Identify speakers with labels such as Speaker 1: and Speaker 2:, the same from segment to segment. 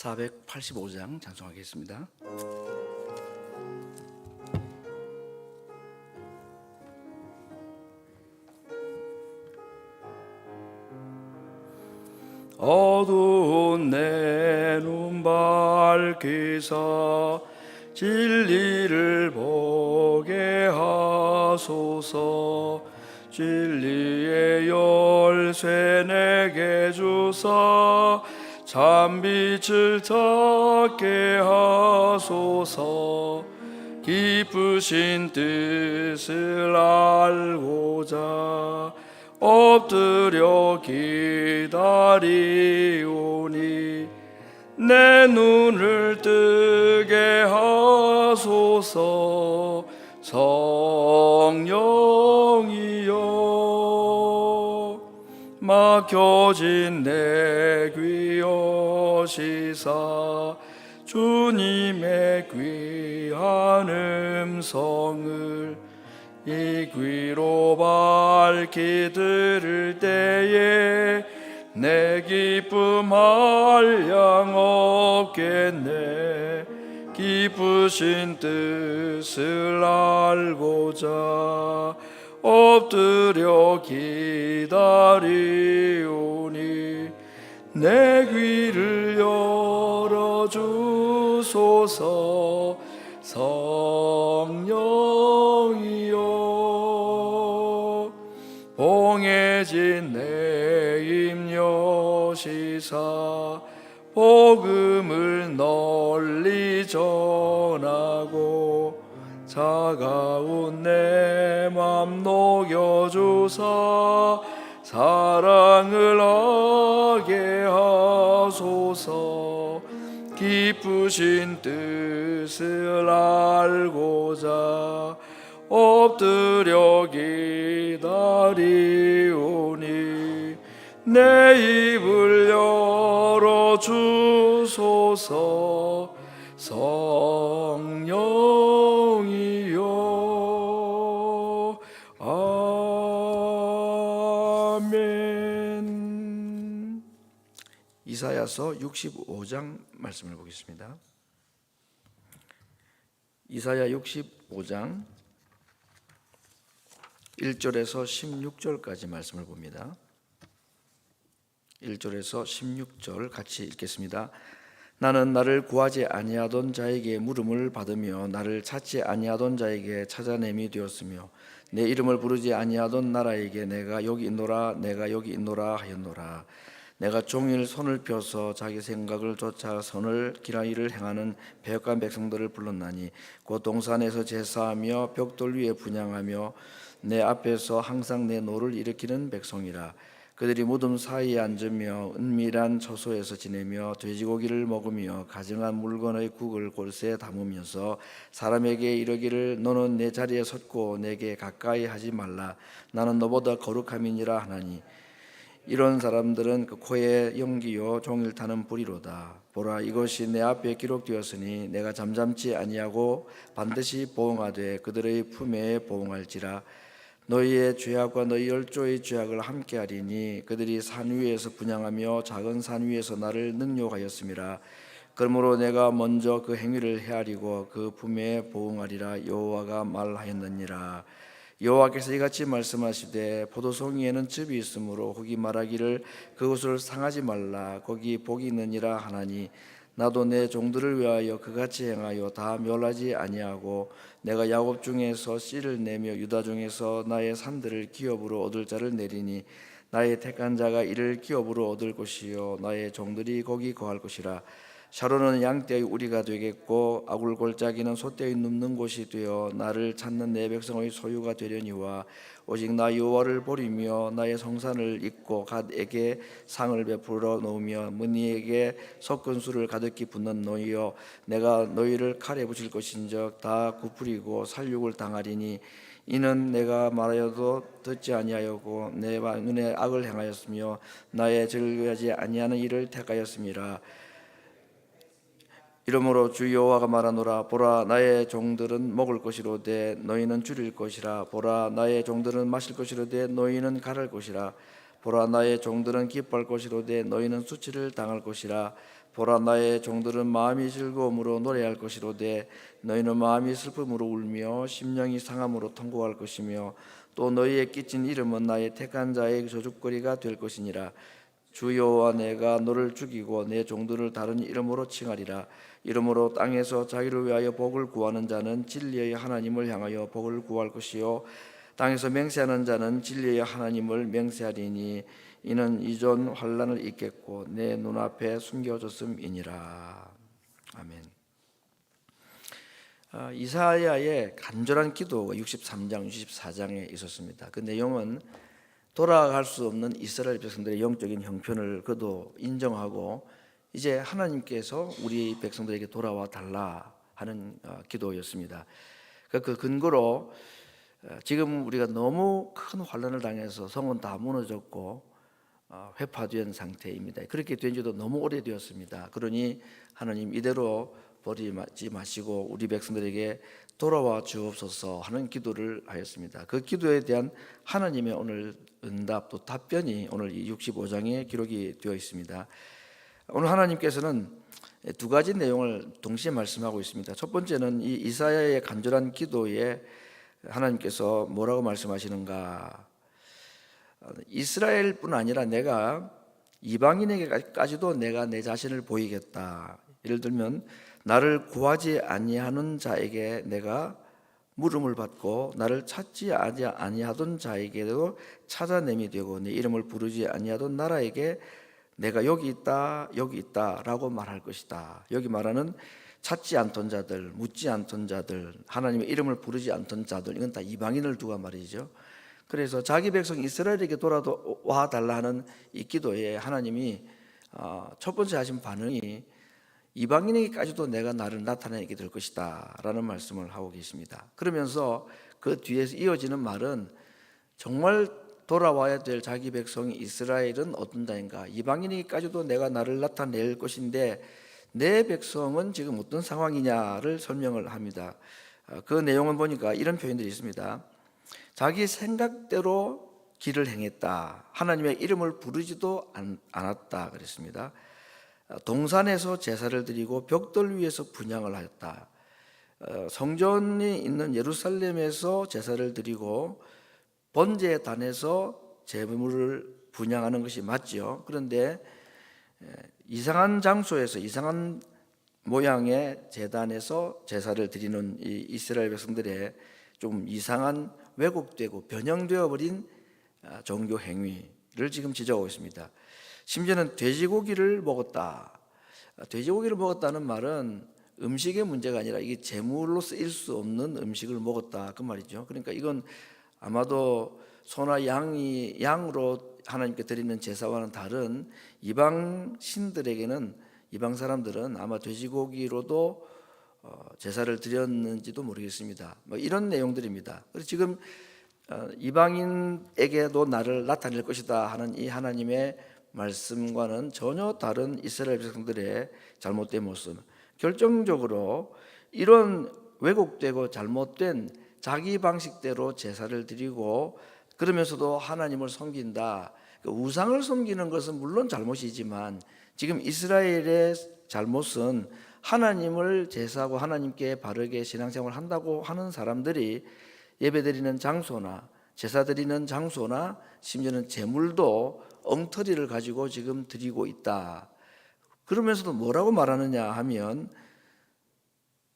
Speaker 1: 485장 찬송하겠습니다. 어두운 내 눈 밝히사 진리를 보게 하소서 진리의 열쇠 내게 주사 참빛을 찾게 하소서. 기쁘신 뜻을 알고자 엎드려 기다리오니 내 눈을 뜨게 하소서. 성령이여 막혀진 내귀 여시사 주님의 귀한 음성을 이 귀로 밝히 들을 때에 내 기쁨 한량 없겠네 기쁘신 뜻을 알고자 엎드려 기다리오니 내 귀를 열어 주소서 성령이여. 봉해진 내 임여시사 복음을 널리 전하고 차가운 내 맘 녹여주사 사랑을 하게 하소서. 기쁘신 뜻을 알고자 엎드려 기다리오니 내 입을 열어 주소서 이사야서 65장 말씀을 보겠습니다. 이사야 65장 1절에서 16절까지 말씀을 봅니다. 1절에서 16절 같이 읽겠습니다. 나는 나를 구하지 아니하던 자에게 물음을 받으며 나를 찾지 아니하던 자에게 찾아냄이 되었으며 내 이름을 부르지 아니하던 나라에게 내가 여기 있노라 내가 여기 있노라 하였노라 내가 종일 손을 펴서 자기 생각을 쫓아 선을 기라이를 행하는 배역한 백성들을 불렀나니 곧 동산에서 제사하며 벽돌 위에 분양하며 내 앞에서 항상 내 노를 일으키는 백성이라. 그들이 무덤 사이에 앉으며 은밀한 처소에서 지내며 돼지고기를 먹으며 가증한 물건의 국을 골새에 담으면서 사람에게 이르기를 너는 내 자리에 섰고 내게 가까이 하지 말라. 나는 너보다 거룩함이니라 하나니 이런 사람들은 그 코에 연기요 종일 타는 불이로다. 보라 이것이 내 앞에 기록되었으니 내가 잠잠치 아니하고 반드시 보응하되 그들의 품에 보응할지라. 너희의 죄악과 너희 열조의 죄악을 함께하리니 그들이 산 위에서 분양하며 작은 산 위에서 나를 능욕하였음이라. 그러므로 내가 먼저 그 행위를 헤아리고 그 품에 보응하리라 여호와가 말하였느니라. 여호와께서 이같이 말씀하시되 포도송이에는 즙이 있으므로 혹이 말하기를 그것을 상하지 말라. 거기 복이 있느니라 하나니 나도 내 종들을 위하여 그같이 행하여 다 멸하지 아니하고 내가 야곱 중에서 씨를 내며 유다 중에서 나의 산들을 기업으로 얻을 자를 내리니 나의 택한 자가 이를 기업으로 얻을 것이요 나의 종들이 거기 거할 것이라 샤론은 양떼의 우리가 되겠고 아굴골짜기는 소떼의 눕는 곳이 되어 나를 찾는 내 백성의 소유가 되려니와 오직 나 여호와를 버리며 나의 성산을 잊고 갓에게 상을 베풀어 놓으며 문희에게 섞은 술을 가득히 붓는 너희여 내가 너희를 칼에 붙일 것인적 다 굽으리고 살육을 당하리니 이는 내가 말하여도 듣지 아니하였고 내 눈에 악을 행하였으며 나의 즐거하지 아니하는 일을 택하였음이라 이러므로 주 여호와가 말하노라. 보라 나의 종들은 먹을 것이로되 너희는 줄일 것이라. 보라 나의 종들은 마실 것이로되 너희는 가랄 것이라. 보라 나의 종들은 기뻐할 것이로되 너희는 수치를 당할 것이라. 보라 나의 종들은 마음이 즐거움으로 노래할 것이로되 너희는 마음이 슬픔으로 울며 심령이 상함으로 통곡할 것이며 또 너희의 끼친 이름은 나의 택한 자의 저주거리가 될 것이니라 주 여호와 내가 너를 죽이고 내 종들을 다른 이름으로 칭하리라 이름으로 땅에서 자기를 위하여 복을 구하는 자는 진리의 하나님을 향하여 복을 구할 것이요 땅에서 맹세하는 자는 진리의 하나님을 맹세하리니 이는 이전 환란을 잊겠고 내 눈앞에 숨겨졌음이니라 아멘. 아, 이사야의 간절한 기도가 63장, 64장에 있었습니다. 그 내용은 돌아갈 수 없는 이스라엘 백성들의 영적인 형편을 그도 인정하고 이제 하나님께서 우리 백성들에게 돌아와 달라 하는 어, 기도였습니다. 그- 그 근거로 어, 지금 우리가 너무 큰 환란을 당해서 성은 다 무너졌고 어, 회파된 상태입니다. 그렇게 된 지도 너무 오래되었습니다. 그러니 하나님 이대로 버리지 마시고 우리 백성들에게 돌아와 주옵소서 하는 기도를 하였습니다. 그 기도에 대한 하나님의 오늘 응답 또 답변이 오늘 이 65장에 기록이 되어 있습니다. 오늘 하나님께서는 두 가지 내용을 동시에 말씀하고 있습니다. 첫 번째는 이 이사야의 간절한 기도에 하나님께서 뭐라고 말씀하시는가? 이스라엘뿐 아니라 내가 이방인에게까지도 내가 내 자신을 보이겠다. 예를 들면 나를 구하지 아니하는 자에게 내가 물음을 받고 나를 찾지 아니- 아니하던 자에게도 찾아냄이 되고 내 이름을 부르지 아니하던 나라에게 내가 여기 있다 여기 있다라고 말할 것이다. 여기 말하는 찾지 않던 자들, 묻지 않던 자들, 하나님의 이름을 부르지 않던 자들 이건 다 이방인을 두고 말이죠. 그래서 자기 백성 이스라엘에게 돌아와 달라 하는 이 기도에 하나님이 어, 첫 번째 하신 반응이 이방인에게까지도 내가 나를 나타내게 될 것이다 라는 말씀을 하고 계십니다. 그러면서 그 뒤에서 이어지는 말은 정말 돌아와야 될 자기 백성 이스라엘은 어떤 자인가? 이방인에게까지도 내가 나를 나타낼 것인데 내 백성은 지금 어떤 상황이냐를 설명을 합니다. 어, 그 내용을 보니까 이런 표현들이 있습니다. 자기 생각대로 길을 행했다. 하나님의 이름을 부르지도 않- 않았다. 그랬습니다. 동산에서 제사를 드리고 벽돌 위에서 분양을 하였다. 어, 성전이 있는 예루살렘에서 제사를 드리고 번제단에서 제물을 분양하는 것이 맞죠. 그런데 에, 이상한 장소에서 이상한 모양의 제단에서 제사를 드리는 이 이스라엘 백성들의 좀 이상한 왜곡되고 변형되어 버린 아, 종교 행위를 지금 지적하고 있습니다. 심지어는 돼지고기를 먹었다. 아, 돼지고기를 먹었다는 말은 음식의 문제가 아니라 이게 제물로 쓰일 수 없는 음식을 먹었다 그 말이죠. 그러니까 이건 아마도 소나 양이 양으로 하나님께 드리는 제사와는 다른 이방 신들에게는 이방 사람들은 아마 돼지고기로도 어, 제사를 드렸는지도 모르겠습니다. 뭐 이런 내용들입니다. 그래서 지금 어, 이방인에게도 나를 나타낼 것이다 하는 이 하나님의 말씀과는 전혀 다른 이스라엘 백성들의 잘못된 모습. 결정적으로 이런 왜곡되고 잘못된 자기 방식대로 제사를 드리고 그러면서도 하나님을 섬긴다. 그 우상을 섬기는 것은 물론 잘못이지만 지금 이스라엘의 잘못은 하나님을 제사하고 하나님께 바르게 신앙생활을 한다고 하는 사람들이 예배드리는 장소나 제사 드리는 장소나 심지어는 제물도 엉터리를 가지고 지금 드리고 있다. 그러면서도 뭐라고 말하느냐 하면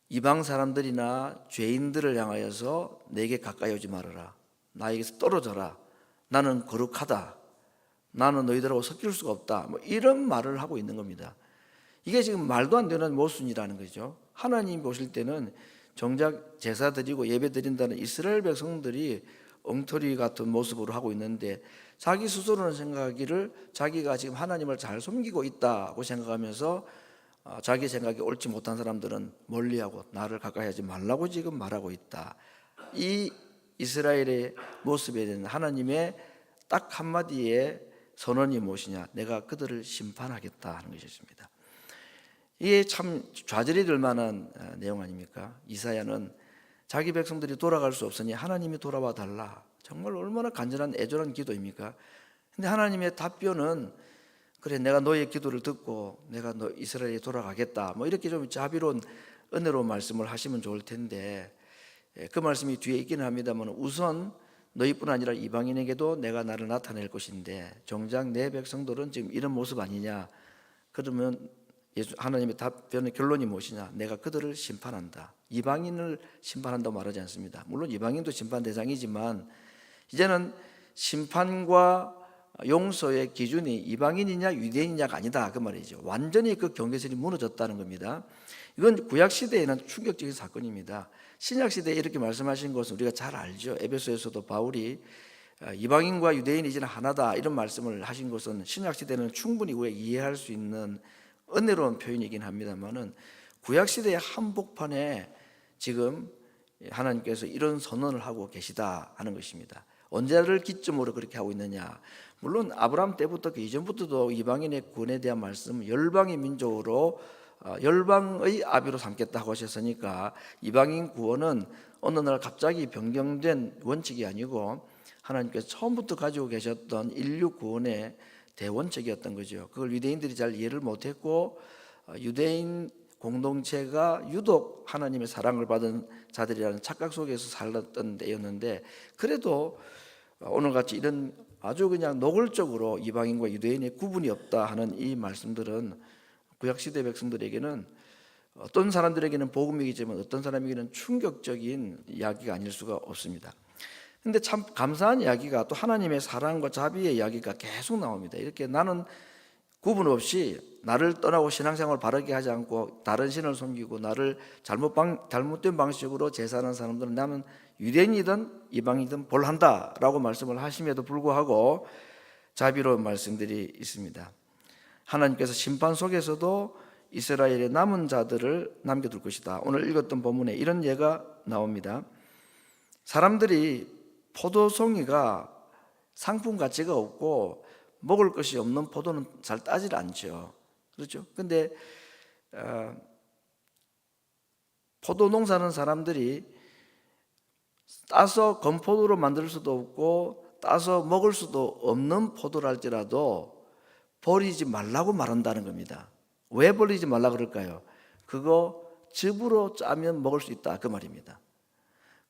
Speaker 1: 이방 사람들이나 죄인들을 향하여서 내게 가까이 오지 말아라. 나에게서 떨어져라. 나는 거룩하다. 나는 너희들하고 섞일 수가 없다. 뭐 이런 말을 하고 있는 겁니다. 이게 지금 말도 안 되는 모순이라는 거죠. 하나님 보실 때는 정작 제사 드리고 예배 드린다는 이스라엘 백성들이 엉터리 같은 모습으로 하고 있는데 자기 스스로는 생각하기를 자기가 지금 하나님을 잘 섬기고 있다고 생각하면서 어, 자기 생각이 옳지 못한 사람들은 멀리하고 나를 가까이 하지 말라고 지금 말하고 있다. 이 이스라엘의 모습에 대한 하나님의 딱 한마디의 선언이 무엇이냐? 내가 그들을 심판하겠다 하는 것이었습니다. 이게 참 좌절이 될 만한 어, 내용 아닙니까? 이사야는 자기 백성들이 돌아갈 수 없으니 하나님이 돌아와 달라. 정말 얼마나 간절한 애절한 기도입니까? 근데 하나님의 답변은 그래 내가 너의 기도를 듣고 내가 너 이스라엘에 돌아가겠다. 뭐 이렇게 좀 자비로운 은혜로운 말씀을 하시면 좋을 텐데 예, 그 말씀이 뒤에 있기는 합니다만 우선 너희뿐 아니라 이방인에게도 내가 나를 나타낼 것인데 정작 내 백성들은 지금 이런 모습 아니냐? 그러면 예수 하나님의 답변의 결론이 무엇이냐? 내가 그들을 심판한다. 이방인을 심판한다고 말하지 않습니다. 물론 이방인도 심판 대상이지만 이제는 심판과 용서의 기준이 이방인이냐 유대인이냐가 아니다 그 말이죠. 완전히 그 경계선이 무너졌다는 겁니다. 이건 구약 시대에는 충격적인 사건입니다. 신약 시대에 이렇게 말씀하신 것은 우리가 잘 알죠. 에베소에서도 바울이 아, 이방인과 유대인이 이제는 하나다 이런 말씀을 하신 것은 신약 시대는 충분히 우리가 이해할 수 있는 은혜로운 표현이긴 합니다만은 구약 시대의 한복판에 지금 하나님께서 이런 선언을 하고 계시다 하는 것입니다. 언제를 기점으로 그렇게 하고 있느냐? 물론 아브라함 때부터 그 이전부터도 이방인의 구원에 대한 말씀, 열방의 민족으로 어, 열방의 아비로 삼겠다고 하셨으니까 이방인 구원은 어느 날 갑자기 변경된 원칙이 아니고 하나님께서 처음부터 가지고 계셨던 인류 구원의 대원칙이었던 거죠. 그걸 유대인들이 잘 이해를 못했고 어, 유대인 공동체가 유독 하나님의 사랑을 받은 자들이라는 착각 속에서 살았던 때였는데 그래도 오늘같이 이런 아주 그냥 노골적으로 이방인과 유대인의 구분이 없다 하는 이 말씀들은 구약 시대 백성들에게는 어떤 사람들에게는 복음이겠지만 어떤 사람에게는 충격적인 이야기가 아닐 수가 없습니다. 근데 참 감사한 이야기가 또 하나님의 사랑과 자비의 이야기가 계속 나옵니다. 이렇게 나는 구분 없이 나를 떠나고 신앙생활 바르게 하지 않고 다른 신을 섬기고 나를 잘못 방, 잘못된 방식으로 제사하는 사람들은 나는 유대인이든 이방이든 볼한다라고 말씀을 하심에도 불구하고 자비로운 말씀들이 있습니다. 하나님께서 심판 속에서도 이스라엘의 남은 자들을 남겨둘 것이다. 오늘 읽었던 본문에 이런 예가 나옵니다. 사람들이 포도송이가 상품 가치가 없고 먹을 것이 없는 포도는 잘 따질 않죠. 그렇죠? 근데 어, 포도 농사는 사람들이 따서 건포도로 만들 수도 없고 따서 먹을 수도 없는 포도랄지라도 버리지 말라고 말한다는 겁니다. 왜 버리지 말라 그럴까요? 그거 즙으로 짜면 먹을 수 있다 그 말입니다.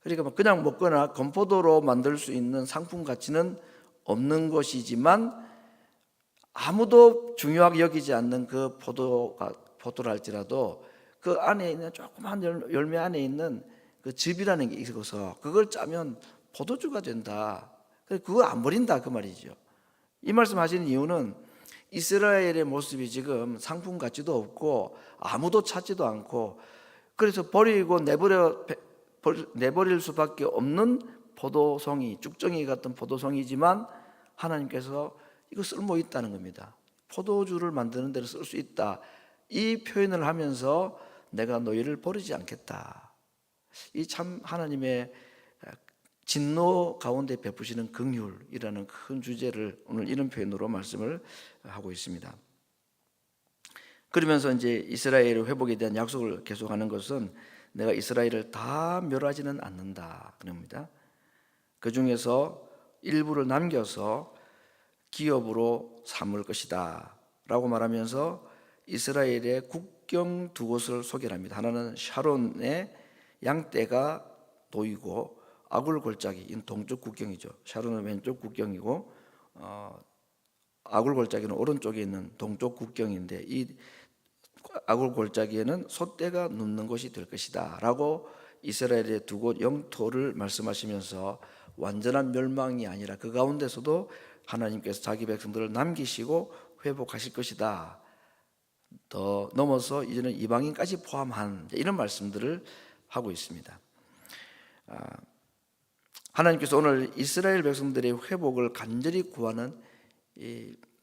Speaker 1: 그러니까 뭐 그냥 먹거나 건포도로 만들 수 있는 상품 가치는 없는 것이지만 아무도 중요하게 여기지 않는 그 포도가 포도랄지라도 그 안에 있는 조그만 열매 안에 있는 그 즙이라는 게 있어서 그걸 짜면 포도주가 된다. 그거 안 버린다 그 말이죠. 이 말씀 하시는 이유는 이스라엘의 모습이 지금 상품 가치도 없고 아무도 찾지도 않고 그래서 버리고 내버려 내버릴 수밖에 없는 포도송이 쭉정이 같은 포도송이지만 하나님께서 이거 쓸모 있다는 겁니다. 포도주를 만드는 데를 쓸수 있다. 이 표현을 하면서 내가 너희를 버리지 않겠다. 이 참 하나님의 진노 가운데 베푸시는 긍휼이라는 큰 주제를 오늘 이런 표현으로 말씀을 하고 있습니다. 그러면서 이제 이스라엘의 회복에 대한 약속을 계속하는 것은 내가 이스라엘을 다 멸하지는 않는다 그럽니다. 그 중에서 일부를 남겨서 기업으로 삼을 것이다라고 말하면서 이스라엘의 국경 두 곳을 소개합니다. 하나는 샤론의 양떼가 놓이고 아굴 골짜기, 이 동쪽 국경이죠. 샤론은 왼쪽 국경이고 어, 아굴 골짜기는 오른쪽에 있는 동쪽 국경인데 이 아굴 골짜기에는 소떼가 눕는 곳이 될 것이다라고 이스라엘의 두 곳 영토를 말씀하시면서 완전한 멸망이 아니라 그 가운데서도 하나님께서 자기 백성들을 남기시고 회복하실 것이다. 더 넘어서 이제는 이방인까지 포함한 이런 말씀들을 하고 있습니다. 아, 하나님께서 오늘 이스라엘 백성들의 회복을 간절히 구하는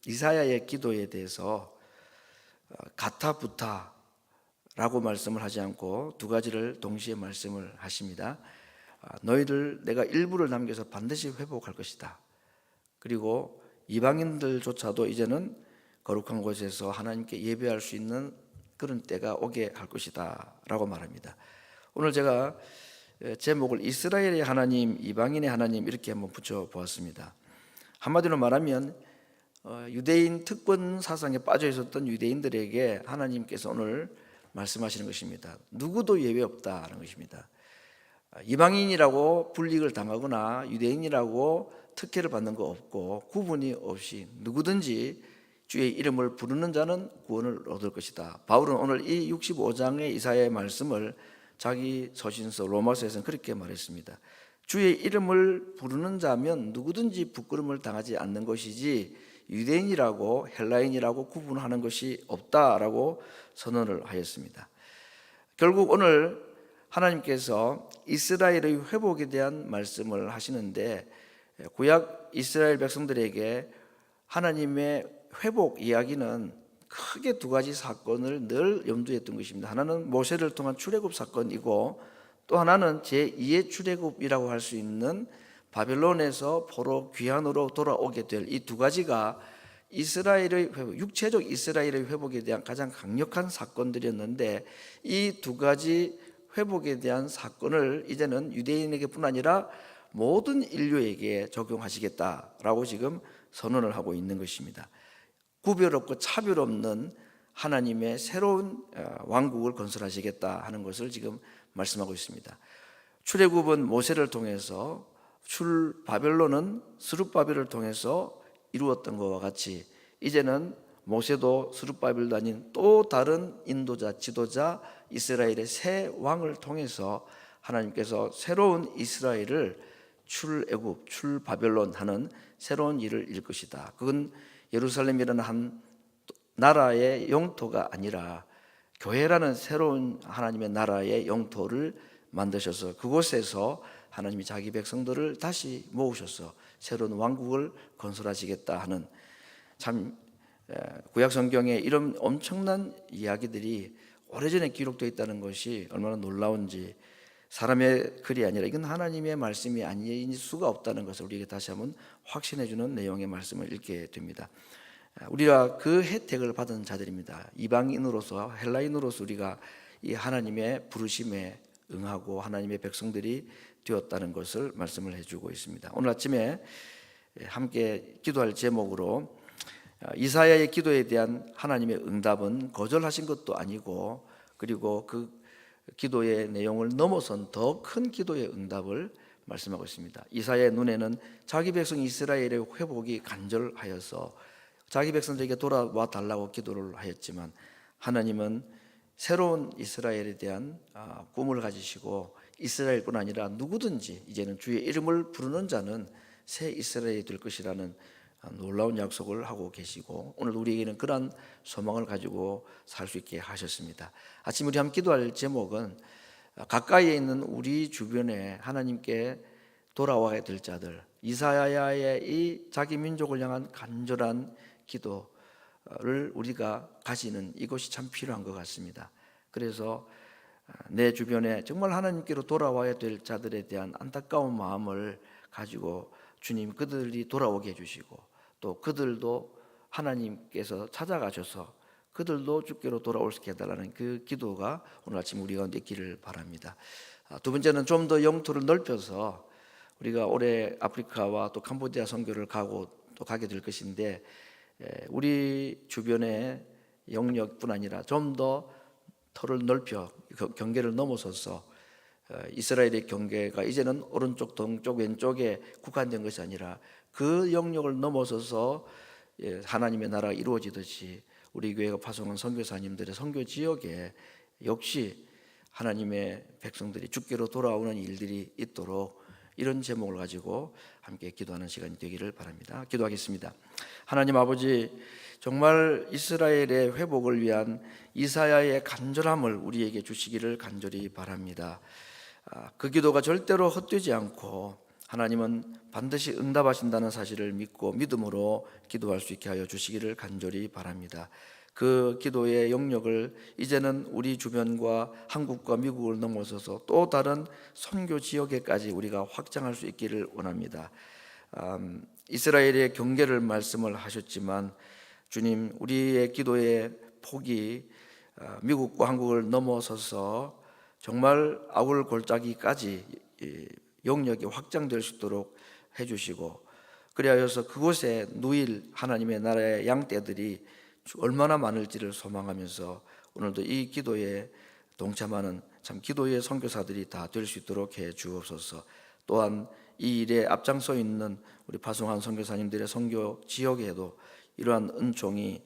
Speaker 1: 이사야의 기도에 대해서 어, 가타부타라고 말씀을 하지 않고 두 가지를 동시에 말씀을 하십니다. 아, 너희들 내가 일부를 남겨서 반드시 회복할 것이다. 그리고 이방인들조차도 이제는 거룩한 곳에서 하나님께 예배할 수 있는 그런 때가 오게 할 것이다라고 말합니다. 오늘 제가 제목을 이스라엘의 하나님, 이방인의 하나님 이렇게 한번 붙여 보았습니다. 한마디로 말하면 어, 유대인 특권 사상에 빠져 있었던 유대인들에게 하나님께서 오늘 말씀하시는 것입니다. 누구도 예외 없다는 것입니다. 아, 이방인이라고 불이익을 당하거나 유대인이라고 특혜를 받는 거 없고 구분이 없이 누구든지 주의 이름을 부르는 자는 구원을 얻을 것이다. 바울은 오늘 이 65장의 이사야의 말씀을 자기 서신서 로마서에서는 그렇게 말했습니다. 주의 이름을 부르는 자면 누구든지 부끄러움을 당하지 않는 것이지 유대인이라고 헬라인이라고 구분하는 것이 없다라고 선언을 하였습니다. 결국 오늘 하나님께서 이스라엘의 회복에 대한 말씀을 하시는데 구약 이스라엘 백성들에게 하나님의 회복 이야기는 크게 두 가지 사건을 늘 염두에 둔 것입니다. 하나는 모세를 통한 출애굽 사건이고 또 하나는 제2의 출애굽이라고 할 수 있는 바벨론에서 포로 귀환으로 돌아오게 될 이 두 가지가 이스라엘의 회복, 육체적 이스라엘의 회복에 대한 가장 강력한 사건들이었는데 이 두 가지 회복에 대한 사건을 이제는 유대인에게뿐 아니라 모든 인류에게 적용하시겠다라고 지금 선언을 하고 있는 것입니다. 구별 없고 차별 없는 하나님의 새로운 어, 왕국을 건설하시겠다 하는 것을 지금 말씀하고 있습니다. 출애굽은 모세를 통해서 출 바벨론은 스룹바벨을 통해서 이루었던 것과 같이 이제는 모세도 스룹바벨도 아닌 또 다른 인도자 지도자 이스라엘의 새 왕을 통해서 하나님께서 새로운 이스라엘을 출애굽 출바벨론 하는 새로운 일을 일 것이다. 그건 예루살렘이라는 한 나라의 영토가 아니라 교회라는 새로운 하나님의 나라의 영토를 만드셔서 그곳에서 하나님이 자기 백성들을 다시 모으셔서 새로운 왕국을 건설하시겠다 하는 참 구약 성경에 이런 엄청난 이야기들이 오래전에 기록되어 있다는 것이 얼마나 놀라운지 사람의 글이 아니라 이건 하나님의 말씀이 아닐 수가 없다는 것을 우리에게 다시 한번 확신해 주는 내용의 말씀을 읽게 됩니다. 우리가 그 혜택을 받은 자들입니다. 이방인으로서 헬라인으로서 우리가 이 하나님의 부르심에 응하고 하나님의 백성들이 되었다는 것을 말씀을 해주고 있습니다. 오늘 아침에 함께 기도할 제목으로 이사야의 기도에 대한 하나님의 응답은 거절하신 것도 아니고 그리고 그 기도의 내용을 넘어선 더 큰 기도의 응답을 말씀하고 있습니다. 이사야의 눈에는 자기 백성 이스라엘의 회복이 간절하여서 자기 백성들에게 돌아와 달라고 기도를 하였지만 하나님은 새로운 이스라엘에 대한 아, 꿈을 가지시고 이스라엘뿐 아니라 누구든지 이제는 주의 이름을 부르는 자는 새 이스라엘이 될 것이라는 아, 놀라운 약속을 하고 계시고 오늘 우리에게는 그러한 소망을 가지고 살 수 있게 하셨습니다. 아침 우리 함께 기도할 제목은 가까이에 있는 우리 주변에 하나님께 돌아와야 될 자들 이사야의 이 자기 민족을 향한 간절한 기도를 우리가 가지는 이것이 참 필요한 것 같습니다. 그래서 내 주변에 정말 하나님께로 돌아와야 될 자들에 대한 안타까운 마음을 가지고 주님 그들이 돌아오게 해주시고 또 그들도 하나님께서 찾아가셔서 그들도 주께로 돌아올 수 있게 해달라는 그 기도가 오늘 아침 우리 가운데 있기를 바랍니다. 아, 두 번째는 좀 더 영토를 넓혀서 우리가 올해 아프리카와 또 캄보디아 선교를 가고 또 가게 될 것인데 우리 주변의 영역뿐 아니라 좀 더 터를 넓혀 경계를 넘어서서 어, 이스라엘의 경계가 이제는 오른쪽, 동쪽, 왼쪽에 국한된 것이 아니라 그 영역을 넘어서서 예, 하나님의 나라가 이루어지듯이 우리 교회가 파송한 선교사님들의 선교 지역에 역시 하나님의 백성들이 주께로 돌아오는 일들이 있도록 이런 제목을 가지고 함께 기도하는 시간이 되기를 바랍니다. 기도하겠습니다. 하나님 아버지 정말 이스라엘의 회복을 위한 이사야의 간절함을 우리에게 주시기를 간절히 바랍니다. 아, 그 기도가 절대로 헛되지 않고 하나님은 반드시 응답하신다는 사실을 믿고 믿음으로 기도할 수 있게 하여 주시기를 간절히 바랍니다. 그 기도의 영역을 이제는 우리 주변과 한국과 미국을 넘어서서 또 다른 선교 지역에까지 우리가 확장할 수 있기를 원합니다. 음, 이스라엘의 경계를 말씀을 하셨지만 주님 우리의 기도의 폭이 어, 미국과 한국을 넘어서서 정말 아울 골짜기까지 영역이 확장될 수 있도록 해주시고 그리하여서 그곳에 누일 하나님의 나라의 양떼들이 얼마나 많을지를 소망하면서 오늘도 이 기도에 동참하는 참 기도의 선교사들이 다 될 수 있도록 해 주옵소서. 또한 이 일에 앞장서 있는 우리 파송한 선교사님들의 선교 지역에도 이러한 은총이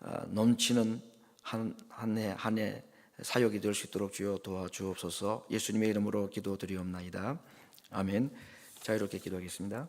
Speaker 1: 아, 넘치는 한해 한 해 사역이 될 수 있도록 주여 도와주옵소서. 예수님의 이름으로 기도드리옵나이다. 아멘. 자 이렇게 기도하겠습니다.